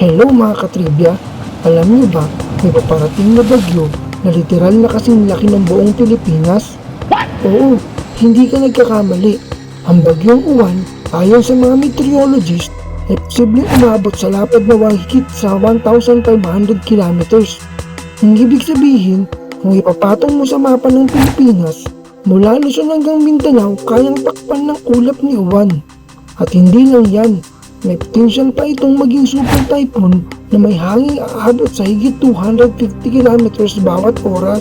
Hello mga katribya, alam niyo ba, may paparating na bagyo na literal na kasing laki ng buong Pilipinas? Oo, hindi ka nagkakamali. Ang bagyong uwan, ayon sa mga meteorologist, ay posibleng umabot sa lapad na higit sa 1,500 kilometers. Ang ibig sabihin, kung ipapatong mo sa mapa ng Pilipinas, mula Luzon hanggang Mindanao, kayang takpan ng ulap ni uwan. At hindi lang yan, may potential pa itong maging super typhoon na may hanging aabot sa higit 250 kilometers bawat oras.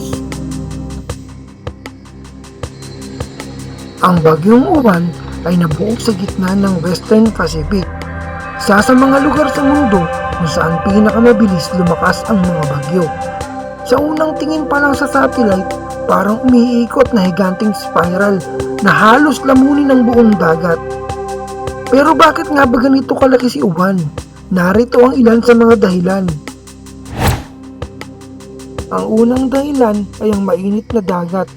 Ang bagyong uwan ay nabuo sa gitna ng Western Pacific. Isa sa mga lugar sa mundo kung saan pinakamabilis lumakas ang mga bagyo. Sa unang tingin pa lang sa satellite, parang umiikot na higanting spiral na halos lamunin ng buong dagat. Pero bakit nga ba ganito kalaki si Uwan? Narito ang ilan sa mga dahilan. Ang unang dahilan ay ang mainit na dagat.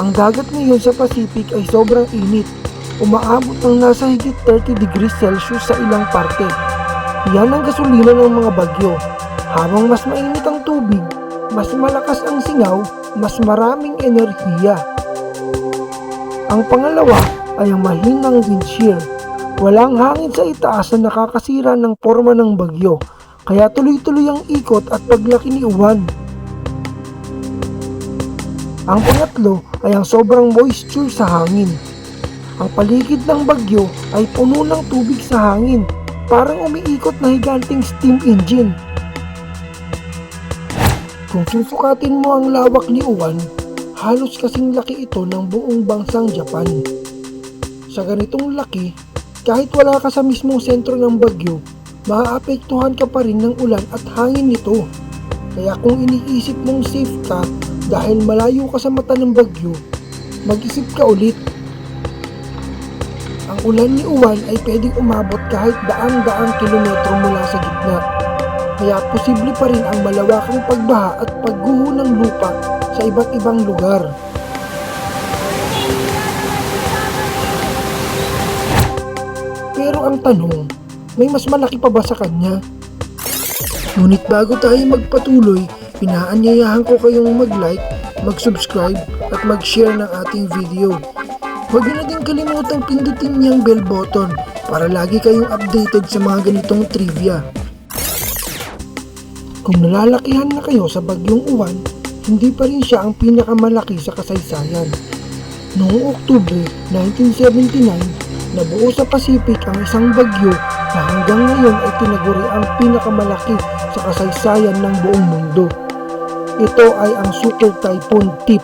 Ang dagat ngayon sa Pacific ay sobrang init. Umaabot ng nasa higit 30 degrees Celsius sa ilang parte. Yan ang gasolina ng mga bagyo. Habang mas mainit ang tubig, mas malakas ang singaw, mas maraming enerhiya. Ang pangalawa ay ang mahinang wind shear. Walang hangin sa itaas na nakakasira ng forma ng bagyo, kaya tuloy-tuloy ang ikot at paglaki ni uwan. Ang pangatlo ay ang sobrang moisture sa hangin. Ang paligid ng bagyo ay puno ng tubig sa hangin, parang umiikot na higanting steam engine. Kung susukatin mo ang lawak ni Uwan, halos kasing laki ito ng buong bansang Japan. Sa ganitong laki, kahit wala ka sa mismong sentro ng bagyo, maaapektuhan ka pa rin ng ulan at hangin nito. Kaya kung iniisip mong safe ka dahil malayo ka sa mata ng bagyo, mag-isip ka ulit. Ang ulan ni Uwan ay pwedeng umabot kahit daang-daang kilometro mula sa gitna. Kaya posible pa rin ang malawakang pagbaha at pagguho ng lupa sa iba't ibang lugar. Pero ang tanong, may mas malaki pa ba sa kanya? Ngunit bago tayo magpatuloy, pinaanyayahan ko kayong mag-like, mag-subscribe at mag-share ng ating video. Huwag niyo na din kalimutang pindutin niyang bell button para lagi kayong updated sa mga ganitong trivia. Kung nalalakihan na kayo sa bagyong uwan, hindi pa rin siya ang pinakamalaki sa kasaysayan. Noong Oktubre 1979, nabuo sa Pacific ang isang bagyo na hanggang ngayon ay tinaguri ang pinakamalaki sa kasaysayan ng buong mundo. Ito ay ang Super Typhoon Tip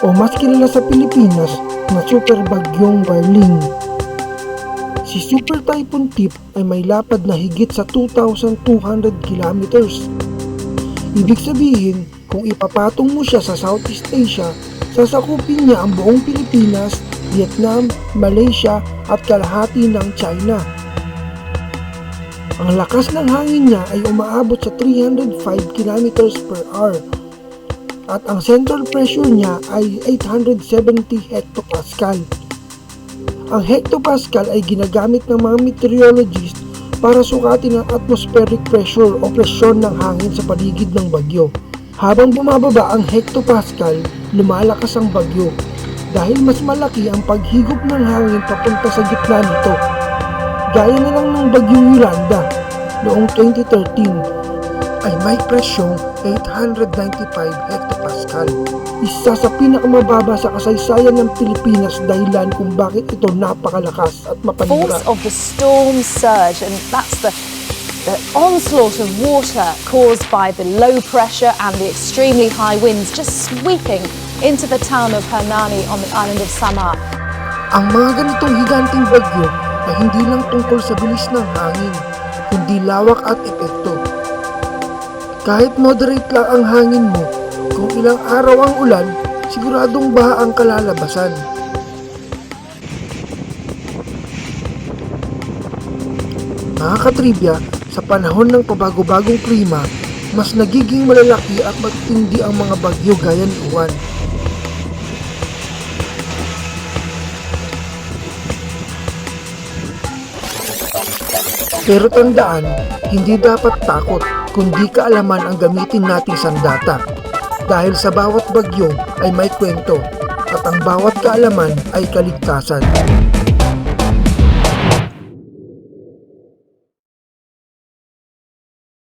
o mas kilala sa Pilipinas na Super Bagyong Barling. Si Super Typhoon Tip ay may lapad na higit sa 2,200 kilometers. Ibig sabihin, kung ipapatong mo siya sa Southeast Asia, sasakupin niya ang buong Pilipinas, Vietnam, Malaysia at kalahati ng China. Ang lakas ng hangin niya ay umaabot sa 305 kilometers per hour at ang central pressure niya ay 870 hectopascal. Ang hectopascal ay ginagamit ng mga meteorologist para sukatin ang atmospheric pressure o presyon ng hangin sa paligid ng bagyo. Habang bumababa ang hectopascal, lumalakas ang bagyo dahil mas malaki ang paghigop ng hangin papunta sa gitna nito. Gaya na lang ng bagyong Yolanda noong 2013 ay may presyong 895 hectopascal. Isa sa pinakamababa sa kasaysayan ng Pilipinas dahilan kung bakit ito napakalakas at mapanira. force of the storm surge, and that's the, the onslaught of water caused by the low pressure and the extremely high winds just sweeping into the town of Hernani on the island of Samar. Ang mga ganitong higanting bagyo ay hindi lang tungkol sa bilis ng hangin, kundi lawak at epekto. Kahit moderate lang ang hangin mo, kung ilang araw ang ulan, siguradong baha ang kalalabasan. Mga katribya, sa panahon ng pabago-bagong klima, mas nagiging malalaki at matindi ang mga bagyo gaya ni Juan. Pero tandaan, hindi dapat takot kundi kaalaman ang gamitin nating sandata. Dahil sa bawat bagyo ay may kwento at ang bawat kaalaman ay kaligtasan.